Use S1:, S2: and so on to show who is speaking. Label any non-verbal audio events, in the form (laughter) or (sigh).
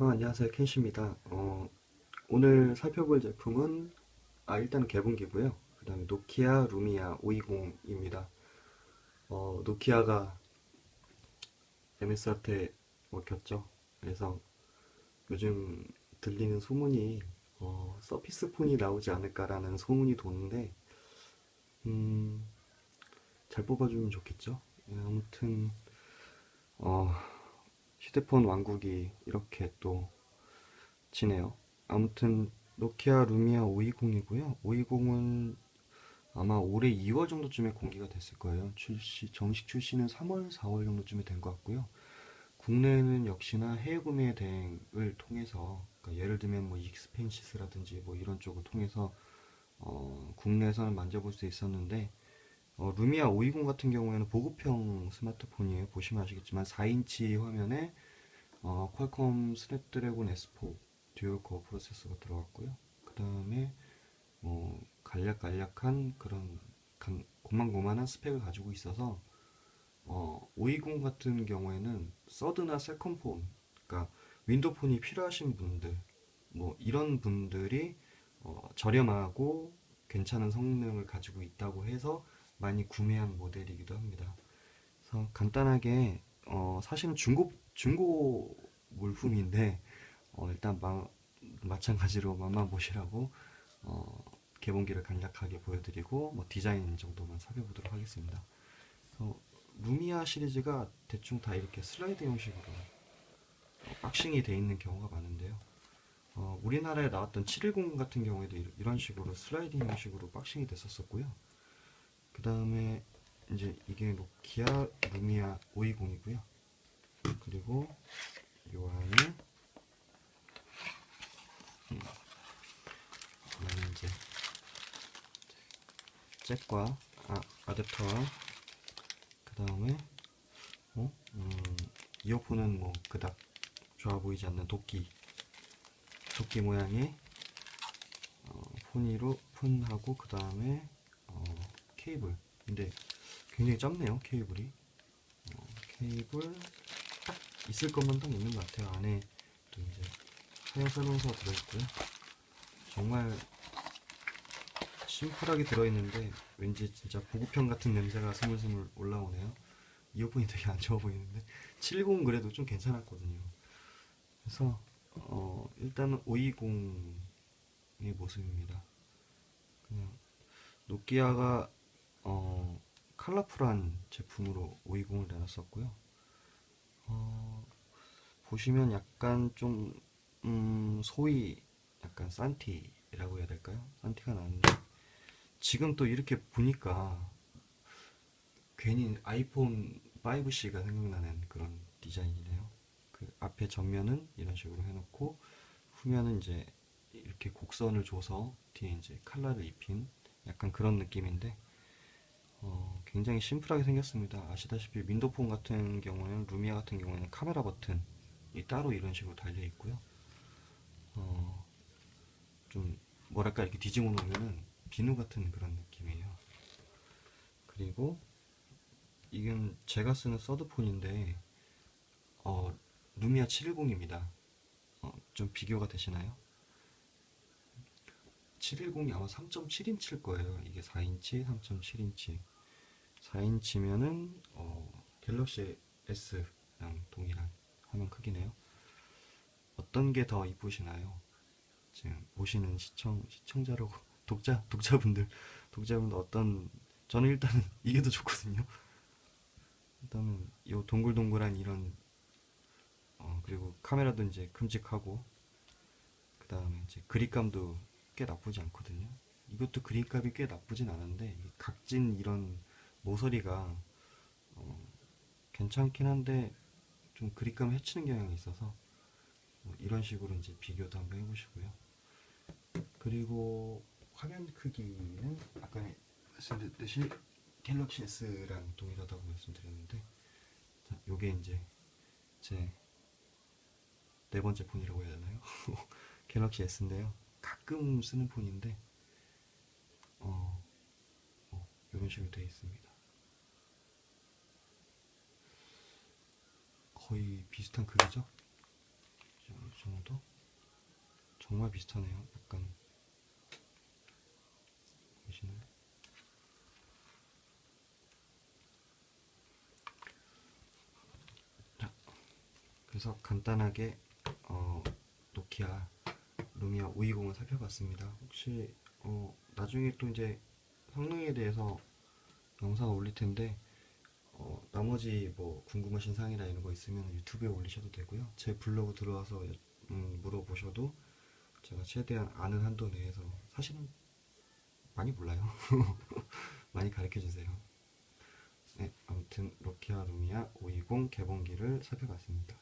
S1: 어, 안녕하세요. 켄시입니다. 어, 오늘 살펴볼 제품은 아, 일단 개봉기고요. 그 다음에 노키아 루미아 520입니다. 어, 노키아가 MS한테 먹혔죠. 그래서 요즘 들리는 소문이 어, 서피스 폰이 나오지 않을까라는 소문이 도는데 음, 잘 뽑아주면 좋겠죠. 예, 아무튼 어, 휴대폰 왕국이 이렇게 또 지네요. 아무튼 노키아 루미아 520이고요. 520은 아마 올해 2월 정도쯤에 공개가 됐을 거예요. 출시 정식 출시는 3월, 4월 정도쯤에 된 것 같고요. 국내에는 역시나 해외 구매 대행을 통해서 그러니까 예를 들면 뭐 익스펜시스라든지 뭐 이런 쪽을 통해서 어, 국내에서는 만져볼 수 있었는데 어, 루미아 520 같은 경우에는 보급형 스마트폰이에요. 보시면 아시겠지만 4인치 화면에 어, 퀄컴 스냅드래곤 S4 듀얼 코어 프로세서가 들어갔고요. 그 다음에 뭐 간략간략한 그런 간- 고만고만한 스펙을 가지고 있어서 어, 520 같은 경우에는 서드나 세컨폰, 그러니까 윈도폰이 필요하신 분들, 뭐 이런 분들이 어, 저렴하고 괜찮은 성능을 가지고 있다고 해서 많이 구매한 모델이기도 합니다. 그래서 간단하게 어, 사실은 중고 중고 물품인데 어, 일단 마, 마찬가지로 맛만 보시라고 어, 개봉기를 간략하게 보여드리고 뭐 디자인 정도만 살펴보도록 하겠습니다. 그래서 루미아 시리즈가 대충 다 이렇게 슬라이드 형식으로 어, 박싱이 돼 있는 경우가 많은데요. 어, 우리나라에 나왔던 710 같은 경우에도 이- 이런 식으로 슬라이딩 형식으로 박싱이 됐었었고요. 그 다음에 이제 이게 노키아 루미아 520이고요. 그리고 요 안에 음, 안에 이제 잭과 아, 아댑터와 그 다음에 어? 음, 이어폰은 뭐 그닥 좋아 보이지 않는 도끼 도끼 모양의 어, 폰이로 폰하고 그 다음에 어, 케이블. 근데 굉장히 짧네요 케이블이. 어, 케이블 딱 있을 것만 딱 있는 것 같아요 안에 또 이제 하얀 설명서가 들어있고요. 정말 심플하게 들어있는데 왠지 진짜 보급형 같은 냄새가 스물스물 올라오네요. 이어폰이 되게 안 좋아 보이는데. 710 그래도 좀 괜찮았거든요. 그래서 어, 일단은 520의 모습입니다. 그냥 노키아가 어, 컬러풀한 제품으로 520을 내놨었고요. 어, 보시면 약간 좀 음, 소위 약간 산티라고 해야 될까요? 산티가 나는데 지금 또 이렇게 보니까 괜히 아이폰 5C가 생각나는 그런 디자인이네요. 그 앞에 전면은 이런 식으로 해놓고 후면은 이제 이렇게 곡선을 줘서 뒤에 이제 칼라를 입힌 약간 그런 느낌인데 어, 굉장히 심플하게 생겼습니다. 아시다시피 윈도폰 같은 경우에는 루미아 같은 경우에는 카메라 버튼이 따로 이런 식으로 달려 있고요. 어, 좀 뭐랄까 이렇게 뒤집어 놓으면은 비누 같은 그런 느낌이에요. 그리고 이건 제가 쓰는 서드폰인데 어, 루미아 710입니다. 어, 좀 비교가 되시나요? 710이 아마 3.7인치일 거예요. 이게 4인치, 3.7인치. 4인치면은 어, 갤럭시 S랑 동일한 화면 크기네요. 어떤 게 더 이쁘시나요? 지금 보시는 시청 시청자라고 (laughs) 독자 독자분들 독자분들 어떤 저는 일단은 (laughs) 이게 더 좋거든요. 일단은 이 동글동글한 이런 어, 그리고 카메라도 이제 큼직하고 그 다음에 이제 그립감도 꽤 나쁘지 않거든요. 이것도 그립감이 꽤 나쁘진 않은데 이 각진 이런 모서리가 어, 괜찮긴 한데 좀 그립감을 해치는 경향이 있어서 뭐 이런 식으로 이제 비교도 한번 해보시고요. 그리고 화면 크기는 아까 말씀드렸듯이 갤럭시 S랑 동일하다고 말씀드렸는데 자, 요게 이제 제 네 번째 폰이라고 해야 되나요? (laughs) 갤럭시 S인데요. 가끔 쓰는 폰인데 어, 어 이런 식으로 되어 있습니다. 거의 비슷한? 자, 이 정도? 정말 비슷하네요. 약간 보시나요? 자, 그래서 간단하게 어, 노키아 루미아 520을 살펴봤습니다. 혹시 어, 나중에 또 이제 성능에 대해서 영상 올릴 텐데 어, 나머지 뭐 궁금하신 사항이나 이런 거 있으면 유튜브에 올리셔도 되고요. 제 블로그 들어와서 여- 음, 물어보셔도 제가 최대한 아는 한도 내에서 사실은 많이 몰라요. (laughs) 많이 가르쳐 주세요. 네, 아무튼 로키아 루미아 520 개봉기를 살펴봤습니다.